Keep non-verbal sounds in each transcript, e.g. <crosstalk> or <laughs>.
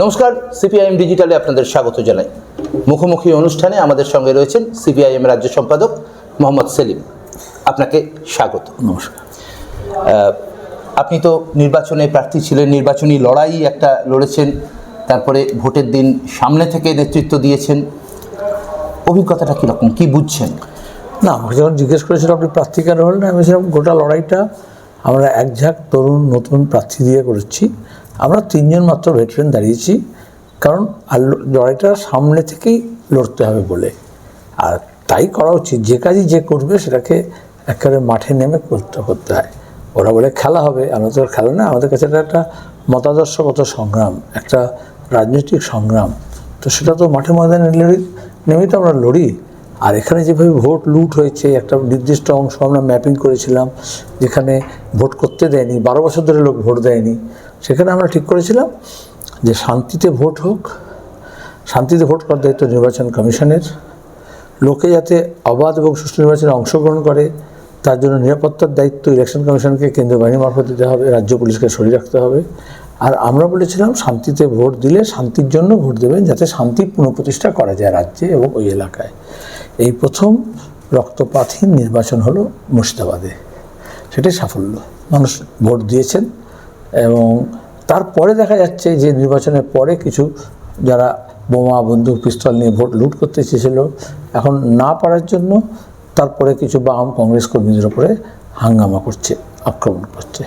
নমস্কার সিপিআইএম ডিজিটালে আপনাদের স্বাগত জানাই। মুখোমুখি অনুষ্ঠানে আমাদের সঙ্গে রয়েছেন সিপিআইএম রাজ্য সম্পাদক মোহাম্মদ সেলিম। আপনাকে স্বাগত। নমস্কার। আপনি তো নির্বাচনে প্রার্থী ছিলেন নির্বাচনী লড়াই একটা লড়েছেন তারপরে ভোটের দিন সামনে থেকে নেতৃত্ব দিয়েছেন। অভিজ্ঞতাটা কীরকম? কী বুঝছেন? না আমাকে যখন জিজ্ঞেস করেছিল আপনি প্রার্থী কেন হলেন আমি বলছিলাম গোটা লড়াইটা আমরা এক ঝাঁক তরুণ নতুন প্রার্থী দিয়ে করেছি। আমরা তিনজন মাত্র ভেটারেন দাঁড়িয়েছি, কারণ আর লড়াইটা সামনে থেকেই লড়তে হবে বলে। আর তাই করা উচিত, যে কাজই যে করবে সেটাকে একেবারে মাঠে নেমে করতে করতে হয়। ওরা বলে খেলা হবে, আমরা তো খেলা না, আমাদের কাছে এটা একটা মতাদর্শগত সংগ্রাম, একটা রাজনৈতিক সংগ্রাম। তো সেটা তো মাঠে ময়দানে লড়ি নেমেই তো আমরা লড়ি। আর এখানে যেভাবে ভোট লুট হয়েছে, একটা নির্দিষ্ট অংশ আমরা ম্যাপিং করেছিলাম, যেখানে ভোট করতে দেয়নি, বারো বছর ধরে লোক ভোট দেয়নি, সেখানে আমরা ঠিক করেছিলাম যে শান্তিতে ভোট হোক, শান্তিতে ভোট করার দায়িত্ব নির্বাচন কমিশনের, লোকে যাতে অবাধ এবং সুষ্ঠু নির্বাচনে অংশগ্রহণ করে, তার জন্য নিরাপত্তার দায়িত্ব ইলেকশন কমিশনকে কেন্দ্রীয় বাহিনী মারফত দিতে হবে, রাজ্য পুলিশকে সরিয়ে রাখতে হবে। আর আমরা বলেছিলাম শান্তিতে ভোট দিলে শান্তির জন্য ভোট দেবেন, যাতে শান্তি পুনঃপ্রতিষ্ঠা করা যায় রাজ্যে এবং ওই এলাকায়। এই প্রথম রক্তপাতহীন নির্বাচন হলো মুর্শিদাবাদে। সেটাই সাফল্য। মানুষ ভোট দিয়েছেন এবং তারপরে দেখা যাচ্ছে যে নির্বাচনের পরে কিছু যারা বোমা, বন্দুক, পিস্তল নিয়ে ভোট লুট করতে চেয়েছিল, এখন না পারার জন্য তারপরে কিছু বাম কংগ্রেস কর্মীদের উপরে হাঙ্গামা করছে, আক্রমণ করছে।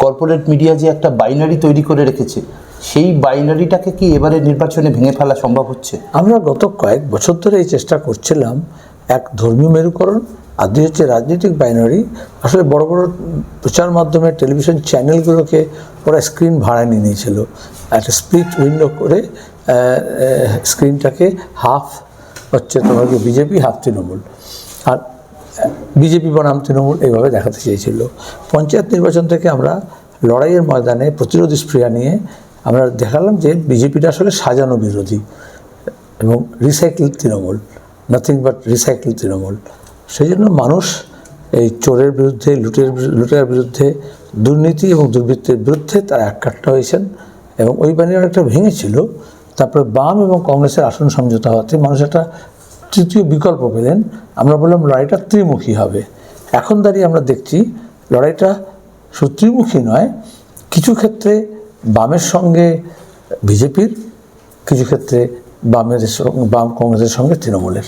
কর্পোরেট মিডিয়া যে একটা বাইনারি তৈরি করে রেখেছে সেই বাইনারিটাকে কি এবারে নির্বাচনে ভেঙে ফেলা সম্ভব হচ্ছে? আমরা গত কয়েক বছর ধরে এই চেষ্টা করছিলাম এক ধর্মীয় মেরুকরণ, আর দুই হচ্ছে রাজনৈতিক বাইনারি। আসলে বড় বড় প্রচার মাধ্যমে টেলিভিশন চ্যানেলগুলোকে ওরা স্ক্রিন ভাড়া নিয়ে নিয়েছিল। একটা স্প্লিট উইন্ডো করে স্ক্রিনটাকে হাফ হচ্ছে তোমাকে বিজেপি হাফ তৃণমূল। আর বিজেপি বনাম তৃণমূল এইভাবে দেখাতে চেয়েছিল। পঞ্চায়েত নির্বাচন থেকে আমরা লড়াইয়ের ময়দানে প্রতিরোধ স্প্রিয়া নিয়ে আমরা দেখালাম যে বিজেপিটা আসলে সাজানো বিরোধী এবং recycle Trinamool nothing but recycle Trinamool. সেই জন্য মানুষ এই চোরের বিরুদ্ধে, লুটের লুটের বিরুদ্ধে দুর্নীতি এবং দুর্বৃত্তের বিরুদ্ধে তারা এককাট্টা হয়েছেন এবং ওই বাণী অনেকটা ভেঙেছিল। তারপরে বাম এবং কংগ্রেসের আসন সমঝোতা হওয়াতে মানুষ একটা তৃতীয় বিকল্প পেলেন। আমরা বললাম, লড়াইটা ত্রিমুখী হবে। এখন দাঁড়িয়ে আমরা দেখছি, লড়াইটা শুধু ত্রিমুখী নয়, কিছু ক্ষেত্রে বামের সঙ্গে বিজেপির কিছু ক্ষেত্রে বামের বাম কংগ্রেসের সঙ্গে তৃণমূলের।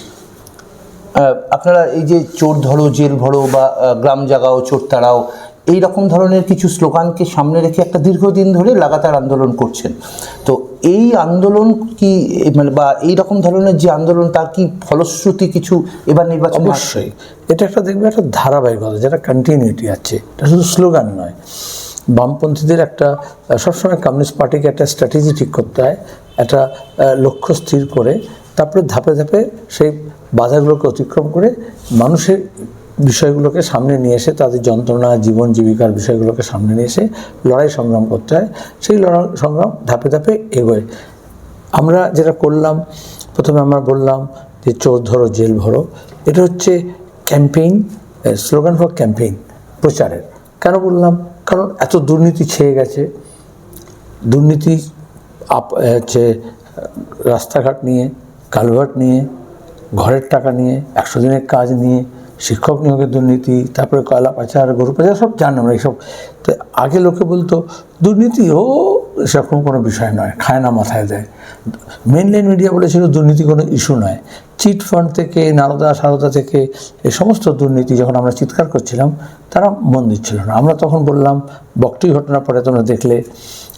আপনারা এই যে চোর ধরো জেল ভরো বা গ্রাম জাগাও চোর তাড়াও এই রকম ধরনের কিছু স্লোগানকে সামনে রেখে একটা দীর্ঘদিন ধরে লাগাতার আন্দোলন করছেন। তো এই আন্দোলন কি মানে বা এই রকম ধরনের যে আন্দোলন তার কি ফলশ্রুতি কিছু এবার নির্বাচন অবশ্যই। এটা একটা দেখবে একটা ধারাবাহিকতা যেটা কন্টিনিউটি আছে। এটা শুধু স্লোগান নয়। বামপন্থীদের একটা সবসময় কমিউনিস্ট পার্টিকে একটা স্ট্র্যাটেজি ঠিক করতে হয়, একটা লক্ষ্য স্থির করে, তারপরে ধাপে ধাপে সেই বাধাগুলোকে অতিক্রম করে মানুষের বিষয়গুলোকে সামনে নিয়ে এসে, তাদের যন্ত্রণা, জীবন জীবিকার বিষয়গুলোকে সামনে নিয়ে এসে লড়াই সংগ্রাম করতে হয়। সেই লড়াই সংগ্রাম ধাপে ধাপে এগোয়। আমরা যেটা করলাম, প্রথমে আমরা বললাম যে চোর ধরো, জেল ভরো। এটা হচ্ছে ক্যাম্পেইন স্লোগান ফর ক্যাম্পেইন, প্রচারের। কেন বললাম? কারণ এত দুর্নীতি ছেয়ে গেছে। দুর্নীতি আপ হচ্ছে, রাস্তাঘাট নিয়ে, কালভার্ট নিয়ে, ঘরের টাকা নিয়ে, একশো দিনের কাজ নিয়ে, শিক্ষক নিয়োগের দুর্নীতি, তারপরে কয়লা পাচার, গরু পাচার, সব জানি আমরা এইসব। তো আগে লোকে বলতো, দুর্নীতি ও সেরকম কোনো বিষয় নয়, খায় না, মাথায় দেয়। মেনলাইন মিডিয়া বলেছিল, দুর্নীতি কোনো ইস্যু নয়। চিট ফান্ড থেকে নারদা সারদা থেকে এই সমস্ত দুর্নীতি যখন আমরা চিৎকার করছিলাম, তারা মন দিচ্ছিল না। আমরা তখন বললাম, বকটি ঘটনার পরে তোমরা দেখলে,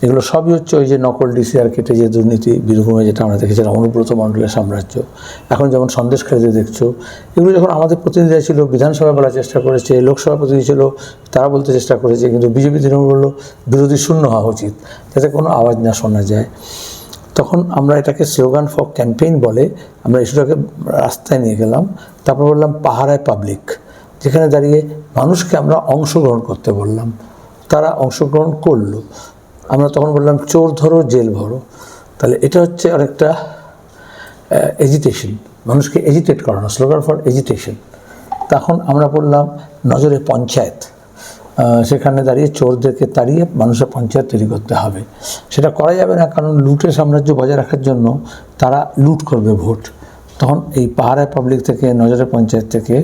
এগুলো সবই হচ্ছে ওই যে নকল ডিসিআর কেটে যে দুর্নীতি বীরভূমে যেটা আমরা দেখেছিলাম, অনুব্রত মণ্ডলের সাম্রাজ্য। এখন যেমন সন্দেশখালীতে দেখছ, এগুলো যখন আমাদের প্রতিনিধিরা ছিল বিধানসভায় বলার চেষ্টা করেছে, লোকসভা প্রতিনিধি ছিল, তারা বলতে চেষ্টা করেছে, কিন্তু বিজেপি তৃণমূল বলল, বিরোধী শূন্য হওয়া উচিত, যাতে কোনো আওয়াজ না শোনা যায়। তখন আমরা এটাকে স্লোগান ফর ক্যাম্পেইন বলে আমরা ইস্যুটাকে রাস্তায় নিয়ে গেলাম। তারপর বললাম পাহারায় পাবলিক যেখানে দাঁড়িয়ে মানুষকে আমরা অংশগ্রহণ করতে বললাম। তারা অংশগ্রহণ করল। আমরা তখন বললাম চোর ধরো, জেল ভরো। তাহলে এটা হচ্ছে আরেকটা এজিটেশন মানুষকে এজিটেট করানো, স্লোগান ফর এজিটেশন তখন আমরা বললাম নজরে পঞ্চায়েত। সেখানে দাঁড়িয়ে চোরদেরকে তাড়িয়ে মানুষের পঞ্চায়েত তৈরি করতে হবে। সেটা করা যাবে না, কারণ লুটের সাম্রাজ্য বজায় রাখার জন্য তারা লুট করবে ভোট। তখন এই পাহাড়ের পাবলিক থেকে নজরের পঞ্চায়েত থেকে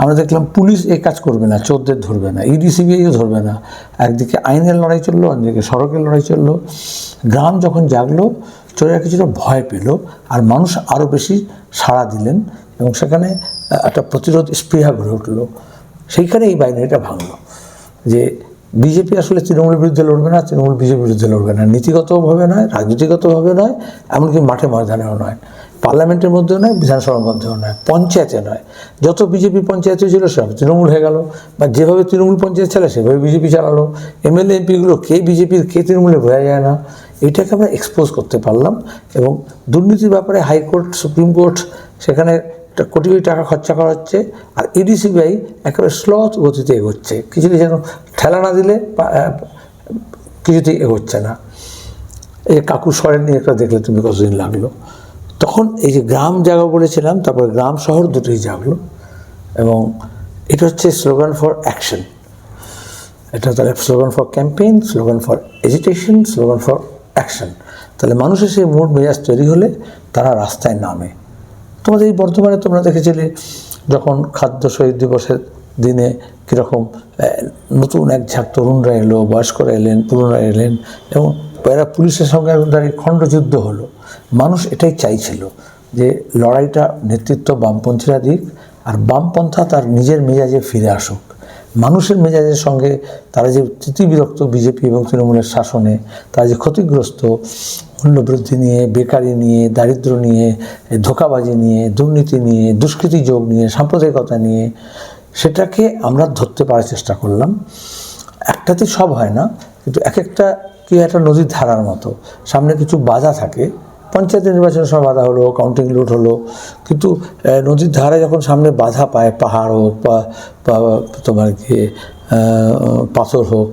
আমরা দেখলাম পুলিশ এই কাজ করবে না, চোরদের ধরবে না, ইডি, সিবিআইও ধরবে না। একদিকে আইনের লড়াই চলল, অন্যদিকে সড়কের লড়াই চলল। গ্রাম যখন জাগলো, চোরেরা কিছুটা ভয় পেল আর মানুষ আরও বেশি সাড়া দিলেন এবং সেখানে একটা প্রতিরোধ স্পৃহা গড়ে উঠল। সেইখানে এই বাইনারিটা ভাঙলো। যে বিজেপি আসলে তৃণমূলের বিরুদ্ধে লড়বে না, তৃণমূল বিজেপির বিরুদ্ধে লড়বে না। নীতিগতভাবে নয় রাজনীতিগতভাবে নয়, এমনকি মাঠে ময়দানেও নয়, পার্লামেন্টের মধ্যেও নয়, বিধানসভার মধ্যেও নয়, পঞ্চায়েতে নয়। যত বিজেপি পঞ্চায়েতে ছিল সব তৃণমূল হয়ে গেল। বা যেভাবে তৃণমূল পঞ্চায়েত চালে সেভাবে বিজেপি চালালো। এমএলএ, এমপিগুলো কে বিজেপির, কে তৃণমূলে বোঝা যায় না? এটাকে আমরা এক্সপোজ করতে পারলাম এবং দুর্নীতির ব্যাপারে হাইকোর্ট, সুপ্রিম কোর্ট, সেখানে কোটি কোটি টাকা খরচা করা হচ্ছে আর ইডি সিবিআই একেবারে স্লথ গতিতে এগোচ্ছে। কিছুতে যেন ঠেলা না দিলে কিছুতেই এগোচ্ছে না। এই কাকু সরেন নিয়ে একটা দেখলে তুমি কতদিন লাগল। তখন এই যে গ্রাম জাগা বলেছিলাম, তারপরে গ্রাম শহর দুটোই জাগলো এবং এটা হচ্ছে স্লোগান ফর অ্যাকশন এটা তাহলে slogan for campaign slogan for agitation slogan for action তাহলে মানুষের সেই মুড মেজাজ তৈরি হলে তারা রাস্তায় নামে। তোমাদের এই বর্ধমানে তোমরা দেখেছিলে যখন খাদ্য শহীদ দিবসের দিনে কীরকম নতুন এক ঝাঁক তরুণরা এলো বয়স্করা এলেন পুরনোরা এলেন এবং এরা পুলিশের সঙ্গে দাঁড়িয়ে খণ্ডযুদ্ধ হলো। মানুষ এটাই চাইছিল যে লড়াইটা নেতৃত্ব বামপন্থীরা দিক আর বামপন্থা তার নিজের মেজাজে ফিরে আসুক। মানুষের মেজাজের সঙ্গে তারা যে তৃতীবিরক্ত বিজেপি এবং তৃণমূলের শাসনে তারা যে ক্ষতিগ্রস্ত মূল্যবৃদ্ধি নিয়ে, বেকারি নিয়ে, দারিদ্র নিয়ে, ধোকাবাজি নিয়ে, দুর্নীতি নিয়ে, দুষ্কৃতি যোগ নিয়ে, সাম্প্রদায়িকতা নিয়ে, সেটাকে আমরা ধরতে পারার চেষ্টা করলাম। একটাতে সব হয় না, কিন্তু এক একটা কি একটা নদীর ধারার মতো। সামনে কিছু বাধা থাকে, পঞ্চায়েত নির্বাচনের সময় বাধা হলো কাউন্টিং লুট হলো, কিন্তু নদীর ধারে যখন সামনে বাধা পায়, পাহাড় হোক বা তোমার কি পাথর হোক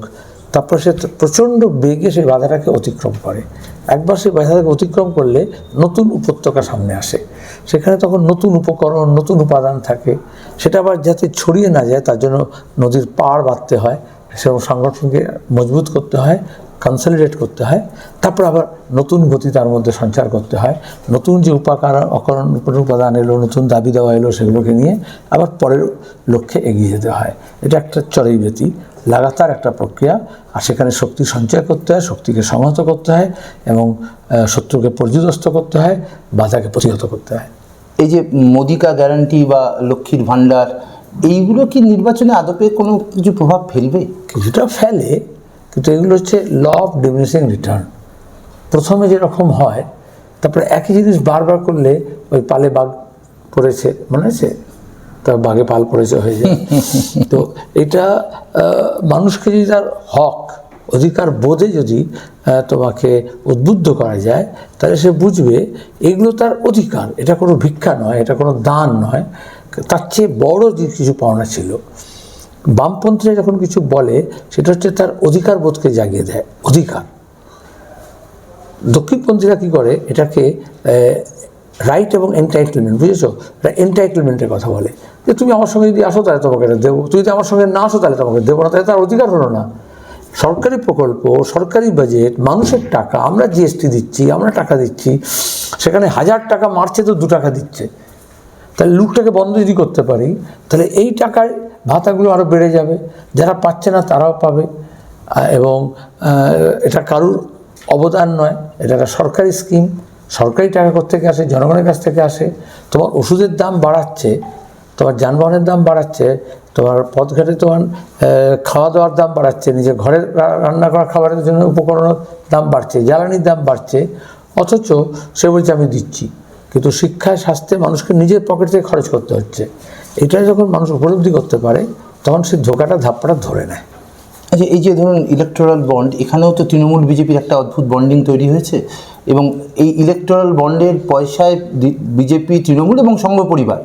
তারপর সে প্রচণ্ড বেগে সেই বাধাটাকে অতিক্রম করে। একবার সেই বাধাটাকে অতিক্রম করলে নতুন উপত্যকা সামনে আসে। সেখানে তখন নতুন উপকরণ, নতুন উপাদান থাকে। সেটা আবার যাতে ছড়িয়ে না যায়, তার জন্য নদীর পাড় বাঁধতে হয়, সেরকম সংগঠনকে মজবুত করতে হয় কনসলিডেট করতে হয়। তারপর আবার নতুন গতি তার মধ্যে সঞ্চার করতে হয়। নতুন যে উপাকার, অকরণ উপাদান এলো, নতুন দাবি দেওয়া এলো, সেগুলোকে নিয়ে আবার পরের লক্ষ্যে এগিয়ে যেতে হয়। এটা একটা চড়াইবেতি লাগাতার একটা প্রক্রিয়া আর সেখানে শক্তি সঞ্চয় করতে হয় শক্তিকে সংহত করতে হয় এবং শত্রুকে পর্যুদস্ত করতে হয় বাধাকে প্রতিহত করতে হয়। এই যে মোদিকা গ্যারান্টি বা লক্ষ্মীর ভাণ্ডার এইগুলো কি নির্বাচনে আদপে কোনো কিছু প্রভাব ফেলবে? কিছুটা ফেলে কিন্তু এগুলো হচ্ছে ল অফ ডিমিনিশিং রিটার্ন প্রথমে যেরকম হয় তারপরে একই জিনিস বারবার করলে ওই পালে বাঘ পড়েছে মনে আছে? তার বাঘে পাল পড়েছে হয়ে যায়। <laughs> তো এটা মানুষকে যদি তার হক অধিকার বোধে যদি তোমাকে উদ্বুদ্ধ করা যায় তাহলে সে বুঝবে এগুলো তার অধিকার। এটা কোনো ভিক্ষা নয় এটা কোনো দান নয়। তার চেয়ে বড় যে কিছু পাওনা ছিল বামপন্থীরা যখন কিছু বলে সেটা হচ্ছে তার অধিকার বোধকে জাগিয়ে দেয় অধিকার। দক্ষিণপন্থীরা কী করে? এটাকে রাইট এবং এন্টাইটেলমেন্ট বুঝেছ? এন্টাইটেলমেন্টের কথা বলে। যে তুমি আমার সঙ্গে যদি আসো তাহলে তোমাকে দেবো। তুমি যদি আমার সঙ্গে না আসো তাহলে তোমাকে দেবো না, তাহলে তার অধিকার হলো না। সরকারি প্রকল্প, সরকারি বাজেট মানুষের টাকা, আমরা জিএসটি দিচ্ছি, আমরা টাকা দিচ্ছি, সেখানে হাজার টাকা মারছে তো দু টাকা দিচ্ছে। তাহলে লুটটাকে বন্ধ যদি করতে পারি, তাহলে এই টাকায় ভাতাগুলো আরও বেড়ে যাবে, যারা পাচ্ছে না তারাও পাবে। এবং এটা কারুর অবদান নয়, এটা একটা সরকারি স্কিম সরকারি টাকা থেকে আসে, জনগণের কাছ থেকে আসে, তোমার ওষুধের দাম বাড়াচ্ছে তোমার যানবাহনের দাম বাড়াচ্ছে, তোমার পথঘাটে তোমার খাওয়া দাওয়ার দাম বাড়াচ্ছে, নিজের ঘরের রান্না করা খাবারের জন্য উপকরণের দাম বাড়ছে, জ্বালানির দাম বাড়ছে, অথচ সে বলছে আমি দিচ্ছি। কিন্তু শিক্ষায় স্বাস্থ্যে মানুষকে নিজের পকেট থেকে খরচ করতে হচ্ছে। এটা যখন মানুষ উপলব্ধি করতে পারে, তখন সে ধোকাটা ধাপ্পাটা ধরে নেয়। আচ্ছা এই যে ধরুন ইলেকটোরাল বন্ড এখানেও তো তৃণমূল বিজেপির একটা অদ্ভুত বন্ডিং তৈরি হয়েছে। এবং এই ইলেকটোরাল বন্ডের পয়সায় বিজেপি, তৃণমূল এবং সংঘ পরিবার,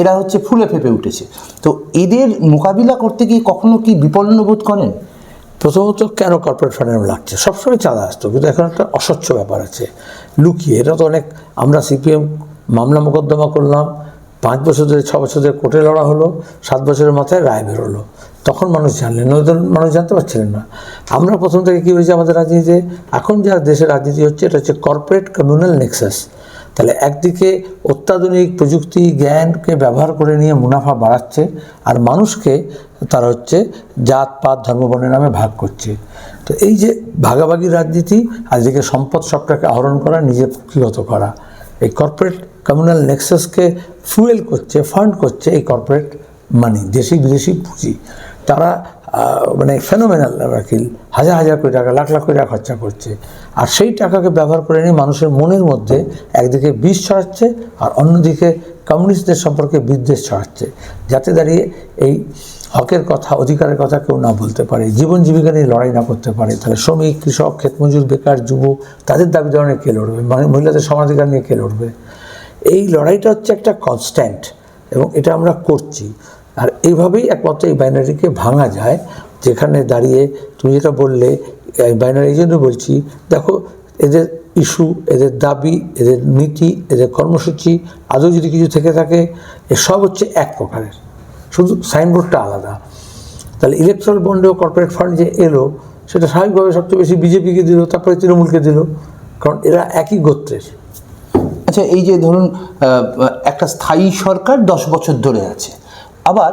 এরা হচ্ছে ফুলে ফেপে উঠেছে। তো এদের মোকাবিলা করতে গিয়ে কখনো কি বিপন্ন বোধ করেন? প্রথমত কেন কর্পোরেট ফান্ডে লাগছে? সবসময় চাঁদা আসতো, কিন্তু এখন একটা অস্বচ্ছ ব্যাপার আছে। লুকিয়ে, এটা তো অনেক, আমরা সিপিএম মামলা মোকদ্দমা করলাম পাঁচ বছর ধরে, ছ বছর ধরে কোর্টে লড়া হলো, সাত বছরের মাথায় রায় বেরোলো। তখন মানুষ জানলেন নয়তো মানুষ জানতে পারছিলেন না। আমরা প্রথম থেকে কী হয়েছে আমাদের রাজনীতিতে? এখন যা দেশের রাজনীতি হচ্ছে, এটা হচ্ছে কর্পোরেট কমিউনাল নেক্সাস তাহলে একদিকে অত্যাধুনিক প্রযুক্তি, জ্ঞানকে ব্যবহার করে নিয়ে মুনাফা বাড়াচ্ছে, আর মানুষকে তারা হচ্ছে জাত, পাত, ধর্মবর্ণের নামে ভাগ করছে। তো এই যে ভাগাভাগি রাজনীতি আজকে সম্পদ সবটাকে আহরণ করা নিজে কুক্ষিগত করা, এই কর্পোরেট কমিউনাল নেক্সাসকে ফুয়েল করছে ফান্ড করছে এই কর্পোরেট মানি দেশি বিদেশি পুঁজি। তারা মানে ফেনোমেনাল রাখিল হাজার হাজার কোটি টাকা, লাখ লাখ কোটি টাকা খরচা করছে। আর সেই টাকাকে ব্যবহার করে নিয়ে মানুষের মনের মধ্যে একদিকে বিষ ছড়াচ্ছে আর অন্যদিকে কমিউনিস্টদের সম্পর্কে বিদ্বেষ ছড়াচ্ছে। যাতে দাঁড়িয়ে এই হকের কথা, অধিকারের কথা কেউ না বলতে পারে, জীবন জীবিকা নিয়ে লড়াই না করতে পারে, তাহলে শ্রমিক, কৃষক, ক্ষেতমজুর, বেকার যুব তাদের দাবি দাওয়া কে লড়বে? মানে মহিলাদের সমাধিকার নিয়ে কে লড়বে? এই লড়াইটা হচ্ছে একটা কনস্ট্যান্ট এবং এটা আমরা করছি। আর এইভাবেই একমাত্র এই বাইনারিকে ভাঙা যায়, যেখানে দাঁড়িয়ে তুমি যেটা বললে বাইনারি এই জন্য বলছি, দেখো, এদের ইস্যু এদের দাবি, এদের নীতি, এদের কর্মসূচি আদৌ যদি কিছু থেকে থাকে এসব হচ্ছে এক প্রকারের। শুধু সাইনবোর্ডটা আলাদা। তাহলে ইলেকট্রাল বন্ডে ও কর্পোরেট ফান্ড যে এলো, সেটা স্বাভাবিকভাবে সবচেয়ে বেশি বিজেপিকে দিল, তারপরে তৃণমূলকে দিল, কারণ এরা একই গোত্রের। আচ্ছা এই যে ধরুন একটা স্থায়ী সরকার দশ বছর ধরে আছে। আবার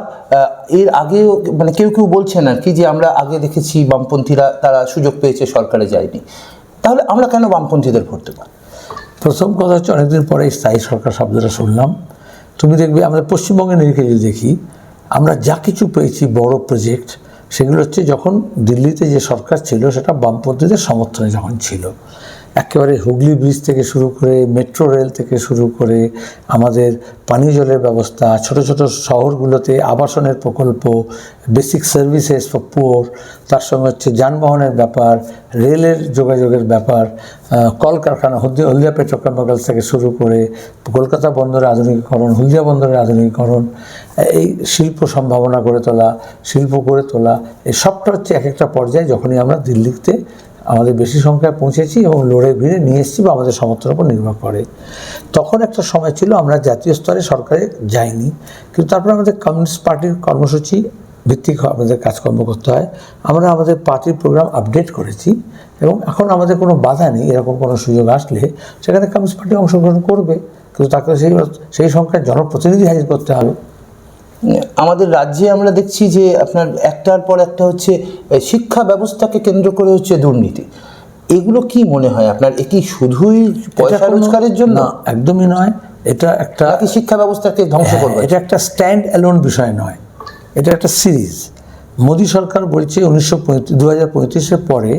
এর আগেও মানে কেউ কেউ বলছেন আর কি যে আমরা আগে দেখেছি বামপন্থীরা, তারা সুযোগ পেয়েছে, সরকারে যায়নি। তাহলে আমরা কেন বামপন্থীদের ভোট দেবো প্রথম কথা হচ্ছে, অনেকদিন পরে স্থায়ী সরকার শব্দটা শুনলাম। তুমি দেখবে আমাদের পশ্চিমবঙ্গের নিরিখে যদি দেখি, আমরা যা কিছু পেয়েছি, বড় প্রজেক্ট সেগুলো হচ্ছে যখন দিল্লিতে যে সরকার ছিল, সেটা বামপন্থীদের সমর্থনে যখন ছিল। একেবারে হুগলি ব্রিজ থেকে শুরু করে মেট্রো রেল থেকে শুরু করে আমাদের পানীয় জলের ব্যবস্থা, ছোট ছোট শহরগুলোতে আবাসনের প্রকল্প বেসিক সার্ভিসেস ফর পুয়ার তার সঙ্গে হচ্ছে যানবাহনের ব্যাপার, রেলের যোগাযোগের ব্যাপার কলকারখানা হলদিয়া হলদিয়া পেট্রোকেমিক্যালস থেকে শুরু করে কলকাতা বন্দরের আধুনিকীকরণ, হলদিয়া বন্দরের আধুনিকীকরণ, এই শিল্প সম্ভাবনা গড়ে তোলা, শিল্প গড়ে তোলা, এই সবটা হচ্ছে এক একটা পর্যায়ে যখনই আমরা দিল্লিতে আমাদের বেশি সংখ্যায় পৌঁছেছি এবং লড়ে ভিড়ে নিয়ে এসেছি বা আমাদের সমর্থনের উপর নির্ভর করে। তখন একটা সময় ছিল আমরা জাতীয় স্তরে সরকারে যাইনি, কিন্তু তারপরে আমাদের কমিউনিস্ট পার্টির কর্মসূচি ভিত্তিক আমাদের কাজকর্ম করতে হয়। আমরা আমাদের পার্টির প্রোগ্রাম আপডেট করেছি এবং এখন আমাদের কোনো বাধা নেই, এরকম কোনো সুযোগ আসলে সেখানে কমিউনিস্ট পার্টি অংশগ্রহণ করবে। কিন্তু তাকে সেই সেই সংখ্যায় জনপ্রতিনিধি হাজির করতে হবে। আমাদের রাজ্যে আমরা দেখছি যে আপনার একটার পর একটা হচ্ছে শিক্ষা ব্যবস্থাকে কেন্দ্র করে হচ্ছে দুর্নীতি। এগুলো কি মনে হয় আপনার? এ কি শুধুই পয়সা রোজগারের জন্য? একদমই নয়। এটা একটা শিক্ষা ব্যবস্থাকে ধ্বংস হ্যাঁ, করবে? এটা একটা স্ট্যান্ড অ্যালোন বিষয় নয়। এটা একটা সিরিজ মোদী সরকার বলছে উনিশশো দু হাজার পঁয়ত্রিশের পরে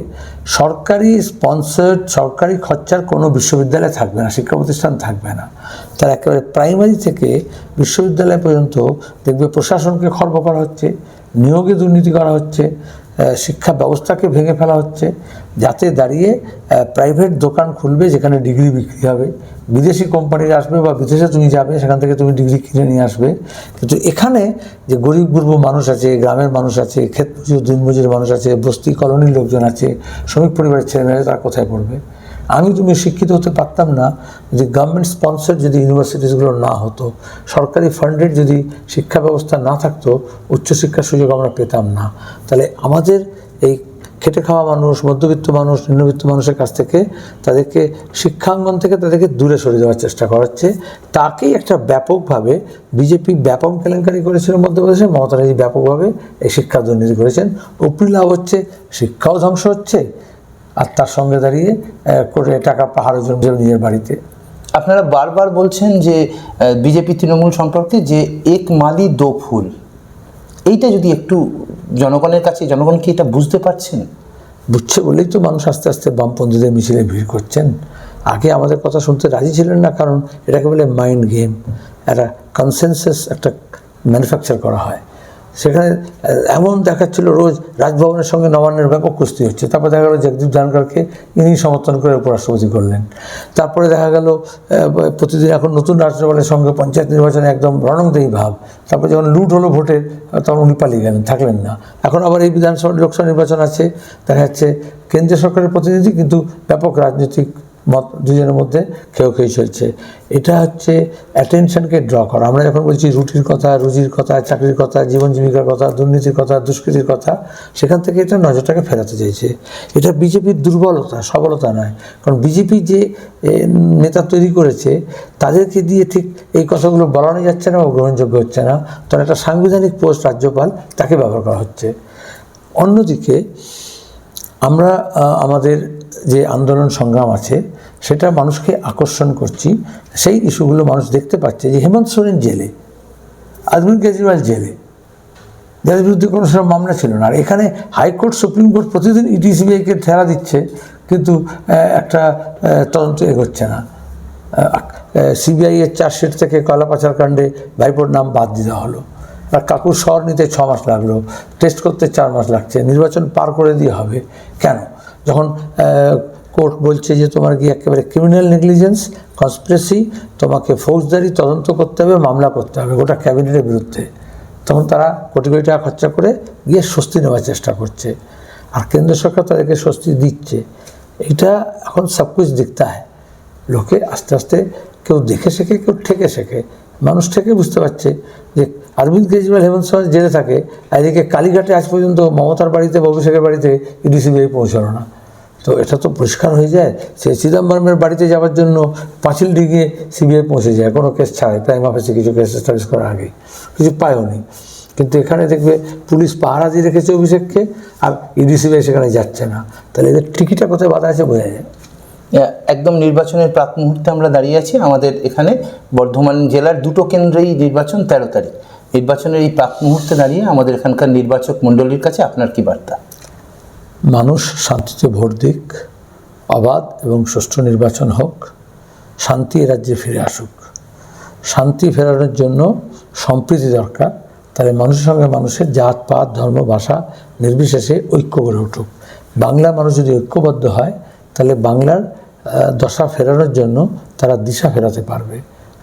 সরকারি স্পন্সার্ড সরকারি খরচার কোনো বিশ্ববিদ্যালয় থাকবে না, শিক্ষা প্রতিষ্ঠান থাকবে না। তার একেবারে প্রাইমারি থেকে বিশ্ববিদ্যালয় পর্যন্ত দেখবে প্রশাসনকে খর্ব করা হচ্ছে, নিয়োগে দুর্নীতি করা হচ্ছে শিক্ষা ব্যবস্থাকে ভেঙে ফেলা হচ্ছে। যাতে দাঁড়িয়ে প্রাইভেট দোকান খুলবে যেখানে ডিগ্রি বিক্রি হবে। বিদেশি কোম্পানির আসবে বা বিদেশে তুমি যাবে, সেখান থেকে তুমি ডিগ্রি কিনে নিয়ে আসবে। কিন্তু এখানে যে গরিব গুরব মানুষ আছে, গ্রামের মানুষ আছে ক্ষেত মজুর দিনমজুর মানুষ আছে, বস্তি কলোনির লোকজন আছে, শ্রমিক পরিবারের ছেলেমেয়েরা, তারা কোথায় পড়বে? আমি তুমি শিক্ষিত হতে পারতাম না যদি গভর্নমেন্ট স্পন্সর যদি ইউনিভার্সিটিসগুলো না হতো। সরকারি ফান্ডেড যদি শিক্ষা ব্যবস্থা না থাকতো, উচ্চশিক্ষার সুযোগ আমরা পেতাম না। তাহলে আমাদের এই খেটে খাওয়া মানুষ, মধ্যবিত্ত মানুষ, নিম্নবিত্ত মানুষের কাছ থেকে তাদেরকে শিক্ষাঙ্গন থেকে তাদেরকে দূরে সরে দেওয়ার চেষ্টা করা হচ্ছে। তাকেই একটা ব্যাপকভাবে বিজেপি ব্যাপক কেলেঙ্কারি করেছিল মধ্যপ্রদেশে, মমতা ব্যানার্জি ব্যাপকভাবে এই শিক্ষা দুর্নীতি করেছেন। উপরি লাভ হচ্ছে, শিক্ষাও ধ্বংস হচ্ছে, আর তার সঙ্গে দাঁড়িয়ে করে টাকা পাহাড় ওজন নিজের বাড়িতে। আপনারা বারবার বলছেন যে বিজেপি তৃণমূল সম্পর্কে যে, এক মালি দো ফুল। এইটা যদি একটু জনগণের কাছে, জনগণ কি এটা বুঝতে পারছেন? বুঝছে বলেই তো মানুষ আস্তে আস্তে বামপন্থীদের মিছিলে ভিড় করছেন। আগে আমাদের কথা শুনতে রাজি ছিলেন না, কারণ এটাকে বলে মাইন্ড গেম একটা কনসেনসাস একটা ম্যানুফ্যাকচার করা হয়। সেখানে এমন দেখাচ্ছিল রোজ রাজভবনের সঙ্গে নবান্নের ব্যাপক কুস্তি হচ্ছে। তারপর দেখা গেল জগদীপ ধনকরকে ইনি সমর্থন করে উপরাষ্ট্রপতি করলেন। তারপরে দেখা গেল প্রতিদিন এখন নতুন রাজ্যপালের সঙ্গে পঞ্চায়েত নির্বাচনে একদম রণংদেহী ভাব। তারপর যখন লুট হলো ভোটের, তখন উনি পালিয়ে গেলেন, থাকলেন না। এখন আবার এই বিধানসভা, লোকসভা নির্বাচন আছে। দেখা যাচ্ছে কেন্দ্রীয় সরকারের প্রতিনিধি কিন্তু ব্যাপক রাজনৈতিক মত, দুজনের মধ্যে কেউ খেয়ে চলছে। এটা হচ্ছে অ্যাটেনশনকে ড্র করা। আমরা যখন বলছি রুটির কথা, রুজির কথা, চাকরির কথা, জীবন জীবিকার কথা, দুর্নীতির কথা, দুষ্কৃতির কথা, সেখান থেকে এটা নজরটাকে ফেরাতে চাইছে। এটা বিজেপির দুর্বলতা, সবলতা নয়। কারণ বিজেপি যে নেতা তৈরি করেছে, তাদেরকে দিয়ে ঠিক এই কথাগুলো বলানো যাচ্ছে না বা গ্রহণযোগ্য হচ্ছে না। তখন একটা সাংবিধানিক পোস্ট রাজ্যপাল তাকে ব্যবহার করা হচ্ছে। অন্যদিকে আমরা আমাদের যে আন্দোলন সংগ্রাম আছে, সেটা মানুষকে আকর্ষণ করছি। সেই ইস্যুগুলো মানুষ দেখতে পাচ্ছে যে হেমন্ত সোরেন জেলে অরবিন্দ কেজরিওয়াল জেলে। যাদের বিরুদ্ধে কোনো সময় মামলা ছিল না। আর এখানে হাইকোর্ট, সুপ্রিম কোর্ট প্রতিদিন ইডি, সিবিআইকে ঠেলা দিচ্ছে, কিন্তু একটা তদন্ত এগোচ্ছে না। সিবিআই এর চার্জশিট থেকে কয়লা পাচার কাণ্ডে ভাইপোর নাম বাদ দিতে হলো। আর কাকুর শহর নিতে ছ মাস লাগল, টেস্ট করতে চার মাস লাগছে, নির্বাচন পার করে দিয়ে হবে। কেন? যখন কোর্ট বলছে যে তোমার কি একেবারে ক্রিমিনাল নেগলিজেন্স কনস্পিরেসি তোমাকে ফৌজদারি তদন্ত করতে হবে, মামলা করতে হবে, গোটা ক্যাবিনেটের বিরুদ্ধে। তখন তারা কোটি কোটি টাকা খরচা করে গিয়ে স্বস্তি নেওয়ার চেষ্টা করছে। আর কেন্দ্র সরকার তাদেরকে স্বস্তি দিচ্ছে। এটা এখন সবকুছ দিখতা হয়। লোকে আস্তে আস্তে কেউ দেখে শেখে, কেউ ঠেকে শেখে। মানুষ থেকে বুঝতে পারছে যে অরবিন্দ কেজরিওয়াল হেমন্ত সোরেন জেলে থাকে, এদিকে কালীঘাটে আজ পর্যন্ত মমতার বাড়িতে অভিষেকের বাড়িতে ইডি সিবিআই পৌঁছালো না। তো এটা তো পরিষ্কার হয়ে যায় সে চিদম্বরমের বাড়িতে যাওয়ার জন্য পাঁচিল ডিঙিয়ে সিবিআই পৌঁছে যায়, কোনো কেস ছাড়াই, প্রাইম অফিসে কিছু কেস এস্টাবলিশ করার আগে। কিছু পায়ও নি কিন্তু এখানে দেখবে পুলিশ পাহারা দিয়ে রেখেছে অভিষেককে, আর ইডি সিবিআই সেখানে যাচ্ছে না। তাহলে এদের টিকিটা কোথায় বাধা আছে বোঝা যায়। একদম নির্বাচনের প্রাক মুহূর্তে আমরা দাঁড়িয়ে আছি, আমাদের এখানে বর্ধমান জেলার দুটো কেন্দ্রেই নির্বাচন তেরো তারিখ। নির্বাচনের এই প্রাক মুহূর্তে দাঁড়িয়ে আমাদের এখানকার নির্বাচক মণ্ডলীর কাছে আপনার কি বার্তা? মানুষ শান্তিতে ভোট দিক, অবাধ এবং সুষ্ঠু নির্বাচন হোক, শান্তি রাজ্যে ফিরে আসুক। শান্তি ফেরানোর জন্য সম্প্রীতি দরকার তাহলে মানুষের সঙ্গে মানুষের জাত, পাত, ধর্ম, ভাষা নির্বিশেষে ঐক্য গড়ে উঠুক। বাংলা মানুষ যদি ঐক্যবদ্ধ হয়, তাহলে বাংলার দশা ফেরানোর জন্য তারা দিশা ফেরাতে পারবে।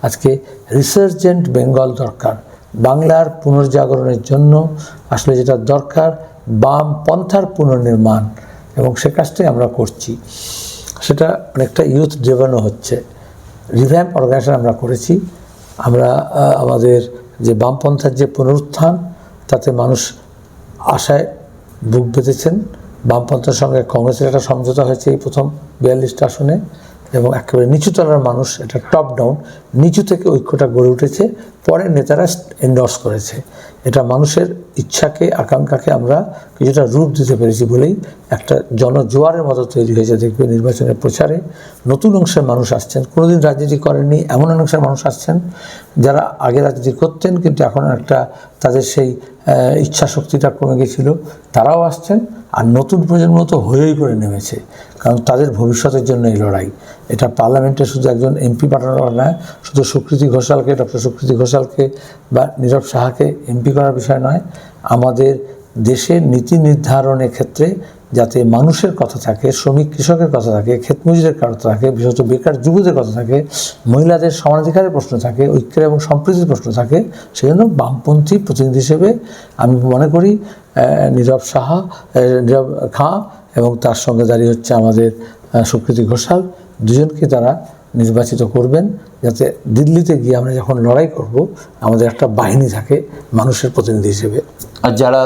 আজকে রিসার্জেন্ট বেঙ্গল দরকার। বাংলার পুনর্জাগরণের জন্য আসলে যেটা দরকার, বাম পন্থার পুনর্নির্মাণ এবং সে কাজটাই আমরা করছি। সেটা অনেকটা ইউথ ড্রেভানও হচ্ছে। রিভ্যাম্প অর্গানাইজেশন আমরা করেছি। আমরা আমাদের যে বামপন্থার যে পুনরুত্থান, তাতে মানুষ আশায় বুক বেঁধেছেন। বামপন্থার সঙ্গে কংগ্রেসের একটা সমঝোতা হয়েছে এই প্রথম বিয়াল্লিশটা আসনে। এবং একেবারে নিচুতলার মানুষ, এটা টপ ডাউন নিচু থেকে ঐক্যটা গড়ে উঠেছে। পরে নেতারা এন্ডর্স করেছে। এটা মানুষের ইচ্ছাকে, আকাঙ্ক্ষাকে আমরা কিছুটা রূপ দিতে পেরেছি বলেই একটা জনজোয়ারের মতো তৈরি হয়েছে দেখবে নির্বাচনের প্রচারে। নতুন অংশের মানুষ আসছেন, কোনোদিন রাজনীতি করেননি, এমন অংশের মানুষ আসছেন যারা আগে রাজনীতি করতেন কিন্তু এখন একটা তাদের সেই ইচ্ছা শক্তিটা কমে গেছিল, তারাও আসছেন আর নতুন প্রজন্ম তো হয়েই করে নেমেছে কারণ তাদের ভবিষ্যতের জন্য এই লড়াই। এটা পার্লামেন্টে শুধু একজন এমপি পাঠানো নয় শুধু সুকৃতি ঘোষালকে, ডক্টর সুকৃতি ঘোষালকে বা নীরব সাহাকে এমপি করার বিষয় নয়। আমাদের দেশের নীতি নির্ধারণের ক্ষেত্রে যাতে মানুষের কথা থাকে, শ্রমিক, কৃষকের কথা থাকে, ক্ষেত মজুরের কথা থাকে, বিশেষত বেকার যুবদের কথা থাকে, মহিলাদের সমানাধিকারের প্রশ্ন থাকে, ঐক্যের এবং সম্প্রীতির প্রশ্ন থাকে সেই জন্য বামপন্থী প্রতিনিধি হিসেবে আমি মনে করি নীরব সাহা নীরব খাঁ এবং তার সঙ্গে দাঁড়িয়ে হচ্ছে আমাদের সুকৃতি ঘোষাল। দুজনকে তারা নির্বাচিত করবেন যাতে দিল্লিতে গিয়ে আমরা যখন লড়াই করব আমাদের একটা বাহিনী থাকে মানুষের প্রতিনিধি হিসেবে। আর যারা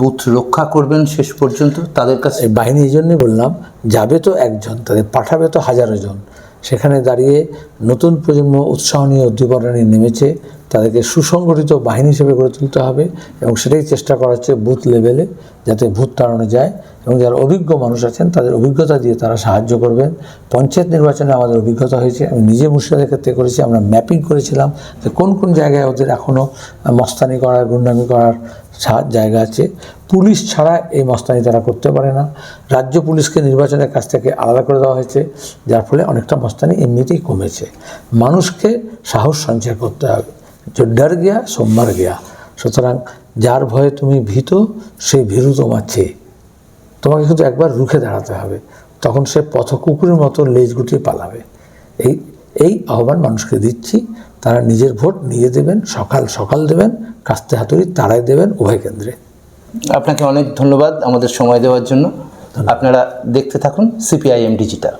বুথ রক্ষা করবেন শেষ পর্যন্ত তাদের কাছে এই বাহিনী এই জন্যই বললাম যাবে তো একজন তাদের পাঠাবে তো হাজারো জন। সেখানে দাঁড়িয়ে নতুন প্রজন্ম উৎসাহ নিয়ে উদ্দীপনা নিয়ে নেমেছে তাদেরকে সুসংগঠিত বাহিনী হিসেবে গড়ে তুলতে হবে এবং সেটাই চেষ্টা করা হচ্ছে বুথ লেভেলে যাতে ভূত তাড়ানো যায়। এবং যারা অভিজ্ঞ মানুষ আছেন, তাদের অভিজ্ঞতা দিয়ে তারা সাহায্য করবেন। পঞ্চায়েত নির্বাচনে আমাদের অভিজ্ঞতা হয়েছে। আমি নিজে মুর্শিদাবাদের ক্ষেত্রে করেছি, আমরা ম্যাপিং করেছিলাম যে কোন কোন জায়গায় ওদের এখনও মস্তানি করার, গুন্ডামি করার সা- জায়গা আছে। পুলিশ ছাড়া এই মস্তানি তারা করতে পারে না। রাজ্য পুলিশকে নির্বাচনের কাছ থেকে আলাদা করে দেওয়া হয়েছে, যার ফলে অনেকটা মস্তানি এমনিতেই কমেছে। মানুষকে সাহস সঞ্চয় করতে হবে। যে ডর গিয়া, সোমবার গিয়া। সুতরাং যার ভয়ে তুমি ভীত সেই ভীরু তোমার চেয়ে। তোমাকে কিন্তু একবার রুখে দাঁড়াতে হবে। তখন সে পথ কুকুরের মতো লেজ গুটিয়ে পালাবে। এই এই আহ্বান মানুষকে দিচ্ছি। তারা নিজের ভোট নিয়ে দেবেন সকাল সকাল দেবেন কাস্তে হাতুড়ি তারাই দেবেন উভয় কেন্দ্রে। আপনাকে অনেক ধন্যবাদ আমাদের সময় দেওয়ার জন্য। আপনারা দেখতে থাকুন সিপিআইএম ডিজিটাল।